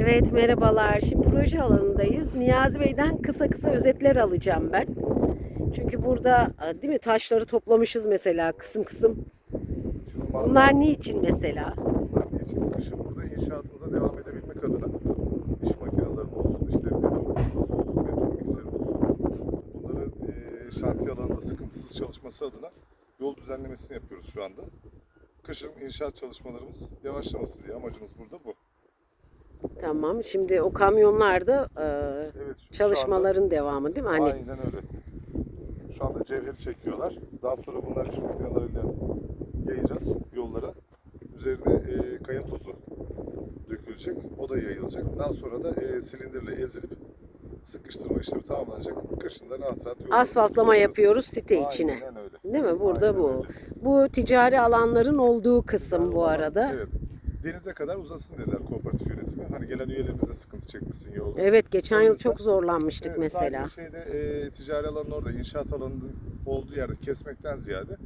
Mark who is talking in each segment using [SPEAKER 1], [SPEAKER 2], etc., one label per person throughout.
[SPEAKER 1] Evet merhabalar. Şimdi proje alanındayız. Niyazi Bey'den kısa kısa özetler alacağım ben. Çünkü burada e, değil mi taşları toplamışız mesela kısım kısım.
[SPEAKER 2] Şimdi
[SPEAKER 1] Bunlar niçin mesela?
[SPEAKER 2] Bunlar için kışın burada inşaatımıza devam edebilmek adına iş makineleri olsun, işte beton olsun, beton mikseri olsun. Bunları e, şantiye alanında sıkıntısız çalışması adına yol düzenlemesini yapıyoruz şu anda. Kışın inşaat çalışmalarımız yavaşlamasın diye amacımız burada bu.
[SPEAKER 1] Tamam. Şimdi o kamyonlarda e,
[SPEAKER 2] Evet,
[SPEAKER 1] çalışmaların devamı değil mi? Hani
[SPEAKER 2] Aynen öyle. Şu anda cevheri çekiyorlar. Daha sonra bunlar iş makineleriyle yayacağız yollara. Üzerine e, kaya tozu dökülecek. O da yayılacak. Daha sonra da e, silindirle ezilip sıkıştırma işlemi tamamlanacak. Kışında rahat rahat yolları
[SPEAKER 1] asfaltlama yapıyoruz site içine.
[SPEAKER 2] Aynen öyle.
[SPEAKER 1] Değil mi? Burada
[SPEAKER 2] Aynen
[SPEAKER 1] bu.
[SPEAKER 2] öyle.
[SPEAKER 1] Bu ticari alanların olduğu kısım bu arada.
[SPEAKER 2] Evet. Denize kadar uzasın dediler kooperatif. Hani gelen üyelerimiz de sıkıntı çekmesin yolda.
[SPEAKER 1] Evet geçen yıl çok zorlanmıştık
[SPEAKER 2] Evet,
[SPEAKER 1] mesela.
[SPEAKER 2] Sadece şeyde e, ticari alanın orada inşaat alanının olduğu yerde kesmekten ziyade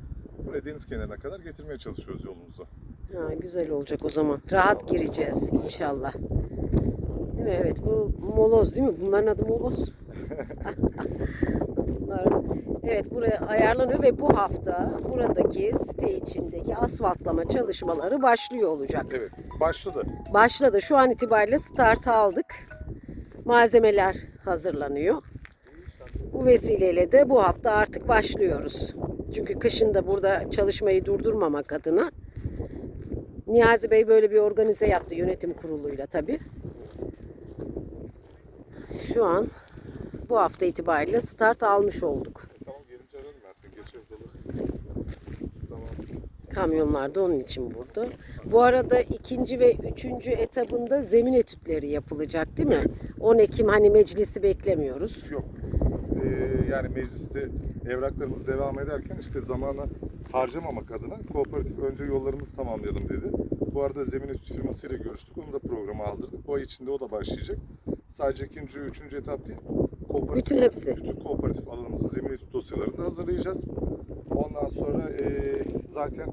[SPEAKER 2] buraya deniz kenarına kadar getirmeye çalışıyoruz yolumuzu.
[SPEAKER 1] Ha, güzel olacak o zaman. Rahat gireceğiz inşallah. Değil mi? Evet bu moloz değil mi? Bunların adı moloz. Bunlar, evet buraya ayarlanıyor ve bu hafta buradaki site içindeki asfaltlama çalışmaları başlıyor olacak.
[SPEAKER 2] Evet, başladı.
[SPEAKER 1] Başladı. Şu an itibariyle start aldık. Malzemeler hazırlanıyor. Bu vesileyle de bu hafta artık başlıyoruz. Çünkü kışın da burada çalışmayı durdurmamak adına Niyazi Bey böyle bir organize yaptı yönetim kuruluyla tabii. Şu an bu hafta itibariyle start almış olduk.
[SPEAKER 2] Tamam gelince ararım ben seni. Geçeriz. Tamam.
[SPEAKER 1] Kamyonlar da onun için burada. Bu arada ikinci ve üçüncü etabında zemin etütleri yapılacak değil mi? 10 Ekim hani meclisi beklemiyoruz.
[SPEAKER 2] Yok. Ee, yani mecliste evraklarımız devam ederken işte zamanı harcamamak adına kooperatif önce yollarımızı tamamlayalım dedi. Bu arada zemin etüt firmasıyla görüştük. Onu da programa aldırdık. Bu ay içinde o da başlayacak. Sadece ikinci, üçüncü etap değil. Kooperatif,
[SPEAKER 1] Bütün hepsi.
[SPEAKER 2] Bütün kooperatif alanımızın zemin etüt dosyalarını da hazırlayacağız. Ondan sonra e, zaten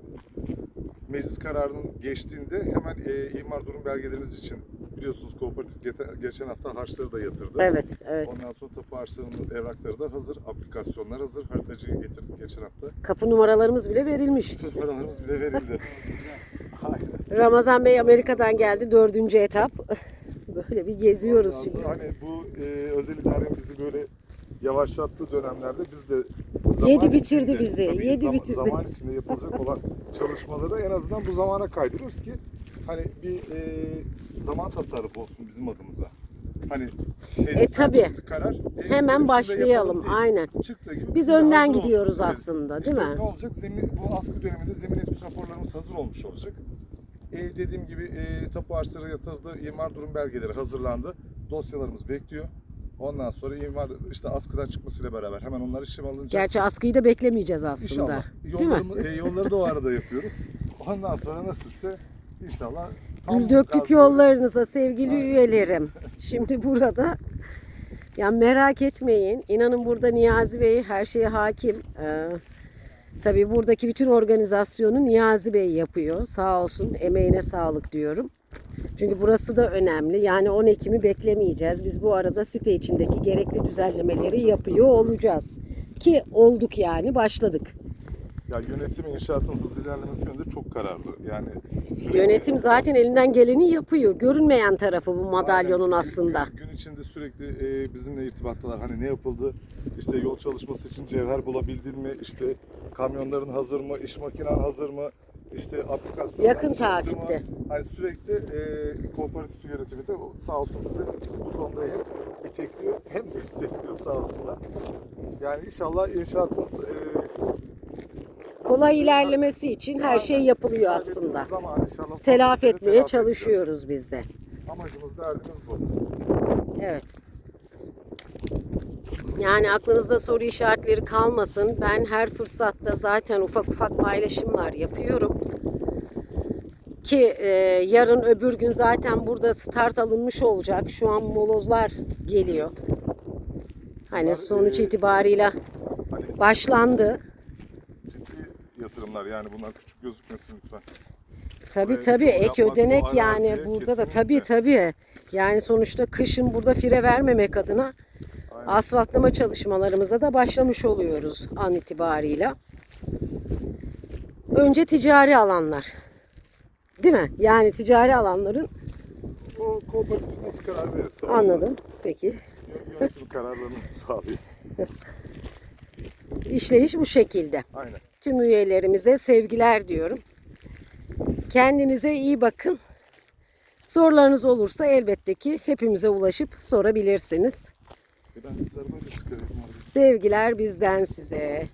[SPEAKER 2] meclis kararının geçtiğinde hemen e, imar durum belgelerimiz için biliyorsunuz kooperatif geçen hafta harçları da yatırdı.
[SPEAKER 1] Evet, evet.
[SPEAKER 2] Ondan sonra tapu harçlarının evrakları da hazır, aplikasyonlar hazır. Haritacıyı getirdik geçen hafta.
[SPEAKER 1] Kapı numaralarımız bile verilmiş.
[SPEAKER 2] Paralarımız bile verildi.
[SPEAKER 1] Ramazan Bey Amerika'dan geldi dördüncü etap. Böyle bir geziyoruz
[SPEAKER 2] Ondan sonra Hani bu e, özel idarenin bizi böyle yavaşlattığı dönemlerde biz de zaman
[SPEAKER 1] Yedi bitirdi
[SPEAKER 2] içinde,
[SPEAKER 1] bizi,
[SPEAKER 2] tabii
[SPEAKER 1] yedi
[SPEAKER 2] zaman,
[SPEAKER 1] bitirdi.
[SPEAKER 2] Zaman içinde yapılacak olan çalışmaları en azından bu zamana kaydırıyoruz ki hani bir e, zaman tasarrufu olsun bizim adımıza. Hani
[SPEAKER 1] E, tabii.
[SPEAKER 2] karar.
[SPEAKER 1] Hemen başlayalım, aynen.
[SPEAKER 2] Gibi
[SPEAKER 1] Biz önden
[SPEAKER 2] olsun.
[SPEAKER 1] gidiyoruz
[SPEAKER 2] Evet.
[SPEAKER 1] aslında, değil
[SPEAKER 2] İşte
[SPEAKER 1] mi?
[SPEAKER 2] Ne olacak? Zemin, bu askı döneminde zemin etüt raporlarımız hazır olmuş olacak. E, dediğim gibi e, tapu ağaçları yatırıldı, imar durum belgeleri hazırlandı. Dosyalarımız bekliyor. Ondan sonra imar işte askıdan çıkmasıyla beraber hemen onlar işlem alınacak.
[SPEAKER 1] Gerçi askıyı da beklemeyeceğiz aslında.
[SPEAKER 2] İnşallah. Yollarımı, e, yolları da o arada yapıyoruz. Ondan sonra nasipse inşallah
[SPEAKER 1] Gül döktük yollarınıza sevgili üyelerim. Şimdi burada ya merak etmeyin. İnanın burada Niyazi Bey her şeye hakim. Ee, tabii buradaki bütün organizasyonu Niyazi Bey yapıyor. Sağ olsun. Emeğine sağlık diyorum. Çünkü burası da önemli. Yani 10 Ekim'i beklemeyeceğiz. Biz bu arada site içindeki gerekli düzenlemeleri yapıyor olacağız. Ki olduk yani başladık.
[SPEAKER 2] Ya yönetim inşaatın hızlı ilerlemesi yönünde çok kararlı. Yani sürekli-
[SPEAKER 1] Yönetim zaten elinden geleni yapıyor. Görünmeyen tarafı bu madalyonun
[SPEAKER 2] Aynen.
[SPEAKER 1] aslında.
[SPEAKER 2] Gün, gün içinde sürekli e, bizimle irtibattalar. Hani ne yapıldı? İşte yol çalışması için cevher bulabildin mi? İşte kamyonların hazır mı? İş makinen hazır mı? İşte aplikasyon
[SPEAKER 1] Yakın takipte.
[SPEAKER 2] Hani sürekli e, kooperatif yönetimi de sağ olsun bizi bu konuda hem itekliyor hem destekliyor sağ olsunlar. Yani inşallah inşaatımız e,
[SPEAKER 1] Kolay ilerlemesi için her şey yapılıyor aslında. Telafi etmeye çalışıyoruz biz de.
[SPEAKER 2] Amacımız derdimiz bu.
[SPEAKER 1] Evet. Yani aklınızda soru işaretleri kalmasın. Ben her fırsatta zaten ufak ufak paylaşımlar yapıyorum. Ki e, yarın öbür gün zaten burada start alınmış olacak. Şu an molozlar geliyor. Hani sonuç
[SPEAKER 2] e,
[SPEAKER 1] itibarıyla
[SPEAKER 2] Hani
[SPEAKER 1] başlandı.
[SPEAKER 2] Yatırımlar yani bunlar küçük gözükmesin lütfen.
[SPEAKER 1] Tabii
[SPEAKER 2] yol
[SPEAKER 1] ek ödenek
[SPEAKER 2] bu
[SPEAKER 1] yani burada da tabii tabii. Yani sonuçta kışın burada fire vermemek adına
[SPEAKER 2] Aynen.
[SPEAKER 1] asfaltlama çalışmalarımıza da başlamış oluyoruz an itibarıyla. Önce ticari alanlar. Değil mi? Yani ticari alanların
[SPEAKER 2] O kooperatif nasıl karar verirse.
[SPEAKER 1] anladım. Peki.
[SPEAKER 2] yön- Yönetim kararlarını sağlayız.
[SPEAKER 1] İşleyiş bu şekilde.
[SPEAKER 2] Aynen.
[SPEAKER 1] Tüm üyelerimize sevgiler diyorum. Kendinize iyi bakın. Sorularınız olursa elbette ki hepimize ulaşıp sorabilirsiniz.
[SPEAKER 2] E.
[SPEAKER 1] Sevgiler bizden size.